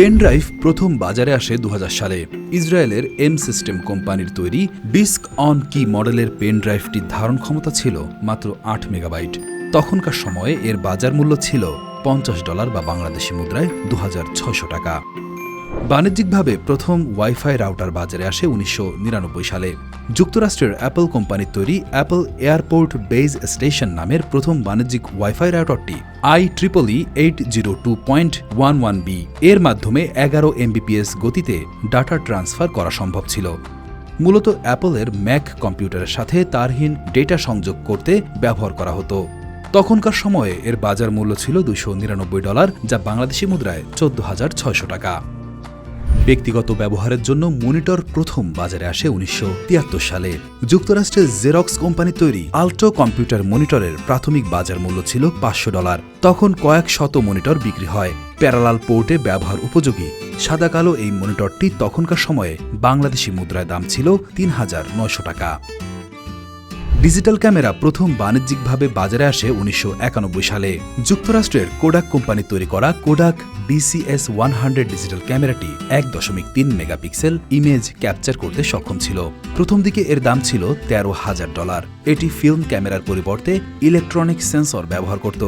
Pen drive প্রথম বাজারে আসে দু হাজার সালে। ইসরায়েলের এম সিস্টেম কোম্পানির তৈরি ডিস্ক অন কি মডেলের পেন ড্রাইভটির ধারণ ক্ষমতা ছিল মাত্র আট মেগাবাইট। তখনকার সময়ে এর বাজার মূল্য ছিল পঞ্চাশ ডলার বা বাংলাদেশি মুদ্রায় দু হাজার ছয়শো টাকা। বাণিজ্যিকভাবে প্রথম ওয়াইফাই রাউটার বাজারে আসে উনিশশো নিরানব্বই সালে। যুক্তরাষ্ট্রের অ্যাপল কোম্পানির তৈরি অ্যাপল এয়ারপোর্ট বেজ স্টেশন নামের প্রথম বাণিজ্যিক wifi রাউটারটি I triple E eight zero two point one one B এর মাধ্যমে এগারো এমবিপিএস গতিতে ডাটা ট্রান্সফার করা সম্ভব ছিল। মূলত অ্যাপলের ম্যাক কম্পিউটারের সাথে তারহীন ডেটা সংযোগ করতে ব্যবহার করা হতো। তখনকার সময়ে এর বাজার মূল্য ছিল দুশো নিরানব্বই ডলার, যা বাংলাদেশি মুদ্রায় চোদ্দ হাজার ছয়শো টাকা। ব্যক্তিগত ব্যবহারের জন্য মনিটর প্রথম বাজারে আসে উনিশশো তিয়াত্তর সালে। যুক্তরাষ্ট্রের জেরক্স কোম্পানি তৈরি আল্ট্রো কম্পিউটার মনিটরের প্রাথমিক বাজার মূল্য ছিল পাঁচশো ডলার। তখন কয়েক শত মনিটর বিক্রি হয়। প্যারালাল পোর্টে ব্যবহার উপযোগী। সাদা কালো এই মনিটরটি তখনকার সময়ে বাংলাদেশি মুদ্রায় দাম ছিল তিন হাজার নয়শো টাকা। ডিজিটাল ক্যামেরা প্রথম বাণিজ্যিকভাবে বাজারে আসে উনিশশো একানব্বই সালে। যুক্তরাষ্ট্রের কোডাক কোম্পানি তৈরি করা Kodak DCS one hundred digital ক্যামেরাটি এক দশমিক তিন মেগাপিক্সেল ইমেজ ক্যাপচার করতে সক্ষম ছিল। প্রথম দিকে এর দাম ছিল তেরো হাজার ডলার। এটি ফিল্ম ক্যামেরার পরিবর্তে ইলেকট্রনিক সেন্সর ব্যবহার করত।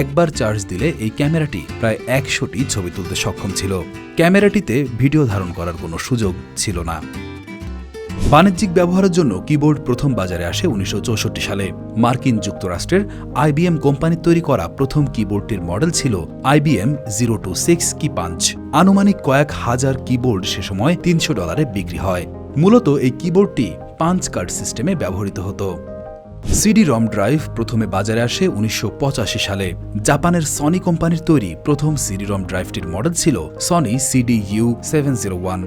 একবার চার্জ দিলে এই ক্যামেরাটি প্রায় একশোটি ছবি তুলতে সক্ষম ছিল। ক্যামেরাটিতে ভিডিও ধারণ করার কোনো সুযোগ ছিল না। বাণিজ্যিক ব্যবহারের জন্য কিবোর্ড প্রথম বাজারে আসে উনিশশো চৌষট্টি সালে। মার্কিন যুক্তরাষ্ট্রের আইবিএম কোম্পানির তৈরি করা প্রথম কিবোর্ডটির মডেল ছিল IBM zero two six key punch. আনুমানিক কয়েক হাজার কিবোর্ড সে সময় তিনশো ডলারে বিক্রি হয়। মূলত এই কিবোর্ডটি পাঞ্চ কার্ড সিস্টেমে ব্যবহৃত হতো। সিডি রম ড্রাইভ প্রথমে বাজারে আসে উনিশশো পঁচাশি সালে। জাপানের সনি কোম্পানির তৈরি প্রথম সিডি রম ড্রাইভটির মডেল ছিল Sony CD U seven zero one.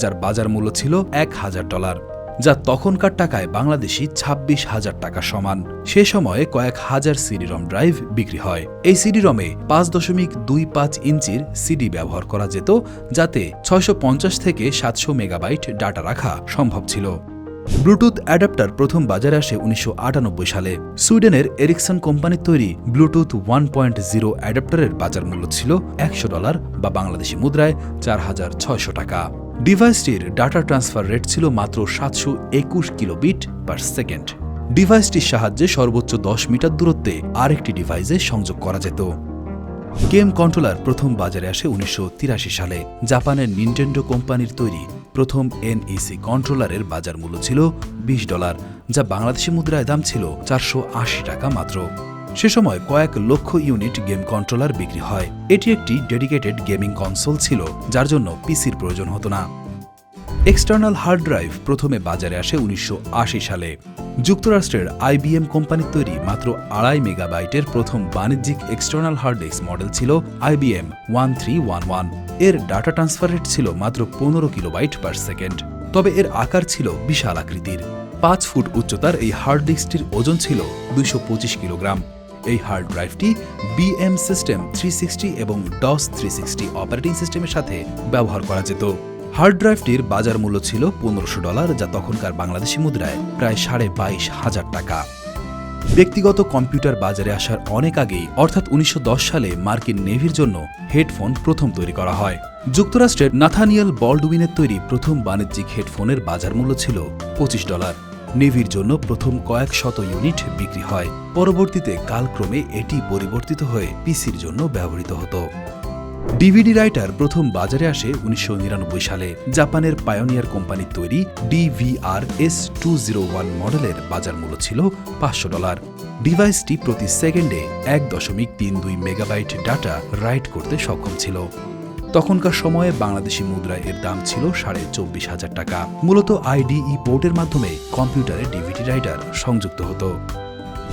যার বাজার মূল্য ছিল এক হাজার ডলার, যা তখনকার টাকায় বাংলাদেশি ছাব্বিশ হাজার টাকা সমান। সে সময়ে কয়েক হাজার সিডি রম ড্রাইভ বিক্রি হয়। এই সিডি রমে পাঁচ দশমিক দুই পাঁচ ইঞ্চির সিডি ব্যবহার করা যেত, যাতে ছয়শো পঞ্চাশ থেকে সাতশো মেগাবাইট ডাটা রাখা সম্ভব ছিল। ব্লুটুথ অ্যাডাপ্টার প্রথম বাজারে আসে উনিশশো আটানব্বই সালে। সুইডেনের এরিকসন কোম্পানির তৈরি ব্লুটুথ ওয়ান পয়েন্ট জিরো অ্যাডাপ্টারের বাজার মূল্য ছিল একশো ডলার বা বাংলাদেশি মুদ্রায় চার হাজার ছয়শো টাকা। ডিভাইসটির ডাটা ট্রান্সফার রেট ছিল মাত্র সাতশো একুশ কিলোবিট পার সেকেন্ড। ডিভাইসটির সাহায্যে সর্বোচ্চ দশ মিটার দূরত্বে আরেকটি ডিভাইসে সংযোগ করা যেত। গেম কন্ট্রোলার প্রথম বাজারে আসে উনিশশো তিরাশি সালে। জাপানের নিনটেন্ডো কোম্পানির তৈরি প্রথম এনইসি কন্ট্রোলারের বাজার মূল্য ছিল বিশ ডলার, যা বাংলাদেশি মুদ্রায় দাম ছিল চারশো আশি টাকা মাত্র। সে সময় কয়েক লক্ষ ইউনিট গেম কন্ট্রোলার বিক্রি হয়। এটি একটি ডেডিকেটেড গেমিং কনসোল ছিল, যার জন্য পিসির প্রয়োজন হতো না। এক্সটার্নাল হার্ড ড্রাইভ প্রথমে বাজারে আসে উনিশশো আশি সালে। যুক্তরাষ্ট্রের আইবিএম কোম্পানির তৈরি মাত্র আড়াই মেগাবাইটের প্রথম বাণিজ্যিক এক্সটার্নাল হার্ড ডিস্ক মডেল ছিল IBM one three one one. এর ডাটা ট্রান্সফার রেট ছিল মাত্র পনেরো কিলোবাইট পার সেকেন্ড, তবে এর আকার ছিল বিশাল আকৃতির। পাঁচ ফুট উচ্চতার এই হার্ড ডিস্কটির ওজন ছিল দুইশো পঁচিশ কিলোগ্রাম। এই হার্ড ড্রাইভটি বিএম সিস্টেম থ্রি এবং ডস থ্রি অপারেটিং সিস্টেমের সাথে ব্যবহার করা যেত। হার্ড ড্রাইভটির বাজার মূল্য ছিল পনেরোশো ডলার, যা তখনকার বাংলাদেশি মুদ্রায় প্রায় সাড়ে বাইশ হাজার টাকা। ব্যক্তিগত কম্পিউটার বাজারে আসার অনেক আগেই, অর্থাৎ উনিশশো দশ সালে মার্কিন নেভির জন্য হেডফোন প্রথম তৈরি করা হয়। যুক্তরাষ্ট্রের নাথানিয়াল বলডুইনের তৈরি প্রথম বাণিজ্যিক হেডফোনের বাজার মূল্য ছিল পঁচিশ ডলার। নেভির জন্য প্রথম কয়েক শত ইউনিট বিক্রি হয়। পরবর্তীতে কালক্রমে এটি পরিবর্তিত হয়ে পিসির জন্য ব্যবহৃত হতো। ডিভিডি রাইটার প্রথম বাজারে আসে উনিশশো নিরানব্বই সালে। জাপানের পায়োনিয়ার কোম্পানির তৈরি DVR S two zero one মডেলের বাজার মূল্য ছিল পাঁচশো ডলার। ডিভাইসটি প্রতি সেকেন্ডে এক দশমিক তিন দুই মেগাবাইট ডাটা রাইট করতে সক্ষম ছিল। তখনকার সময়ে বাংলাদেশি মুদ্রায় এর দাম ছিল সাড়ে চব্বিশ হাজার টাকা। মূলত আইডিই পোর্টের মাধ্যমে কম্পিউটারে ডিভিডি রাইডার সংযুক্ত হতো।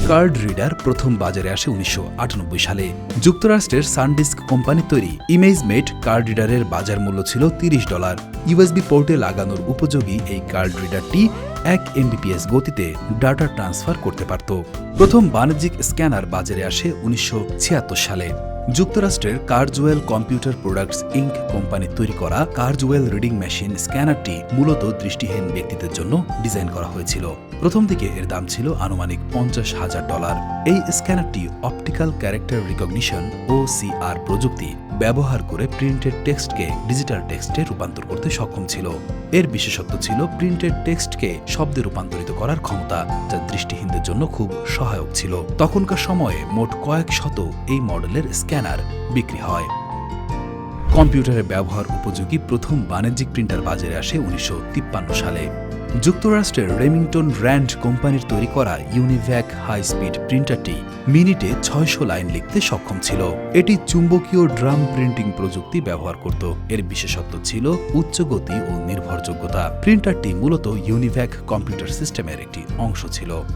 কার্ড রিডার প্রথম বাজারে আসে উনিশশো আটানব্বই সালে। যুক্তরাষ্ট্রের সানডিস্ক কোম্পানির তৈরি ইমেজ ইমেজমেট কার্ড রিডারের বাজার মূল্য ছিল তিরিশ ডলার। ইউএসবি পোর্টে লাগানোর উপযোগী এই কার্ড রিডারটি এক এমবিপিএস গতিতে ডাটা ট্রান্সফার করতে পারত। প্রথম বাণিজ্যিক স্ক্যানার বাজারে আসে উনিশশো ছিয়াত্তর সালে। যুক্তরাষ্ট্রের কার্জওয়েল কম্পিউটার প্রোডাক্টস ইঙ্ক কোম্পানির তৈরি করা কার্জওয়েল রিডিং মেশিন স্ক্যানারটি মূলত দৃষ্টিহীন ব্যক্তিদের জন্য ডিজাইন করা হয়েছিল। প্রথম দিকে এর দাম ছিল আনুমানিক পঞ্চাশ হাজার ডলার। এই স্ক্যানারটি অপটিক্যাল ক্যারেক্টার রিকগনিশন ও সিআর প্রযুক্তি ব্যবহার করে প্রিন্টেড টেক্সটকে ডিজিটাল টেক্সটে রূপান্তর করতে সক্ষম ছিল। এর বিশেষত্ব ছিল প্রিন্টেড টেক্সটকে শব্দে রূপান্তরিত করার ক্ষমতা, যা দৃষ্টিহীনদের জন্য খুব সহায়ক ছিল। তখনকার সময়ে মোট কয়েক শত এই মডেলের স্ক্যানার বিক্রি হয়। কম্পিউটারের ব্যবহার উপযোগী প্রথম বাণিজ্যিক প্রিন্টার বাজারে আসে উনিশশো তিপ্পান্ন সালে। যুক্তরাষ্ট্রের রেমিংটন র্যান্ড কোম্পানির তৈরি করা ইউনিভ্যাক হাই স্পিড প্রিন্টারটি মিনিটে ছয়শো লাইন লিখতে সক্ষম ছিল। এটি চুম্বকীয় ড্রাম প্রিন্টিং প্রযুক্তি ব্যবহার করত। এর বিশেষত্ব ছিল উচ্চ গতি ও নির্ভরযোগ্যতা। প্রিন্টারটি মূলত ইউনিভ্যাক কম্পিউটার সিস্টেমের একটি অংশ ছিল।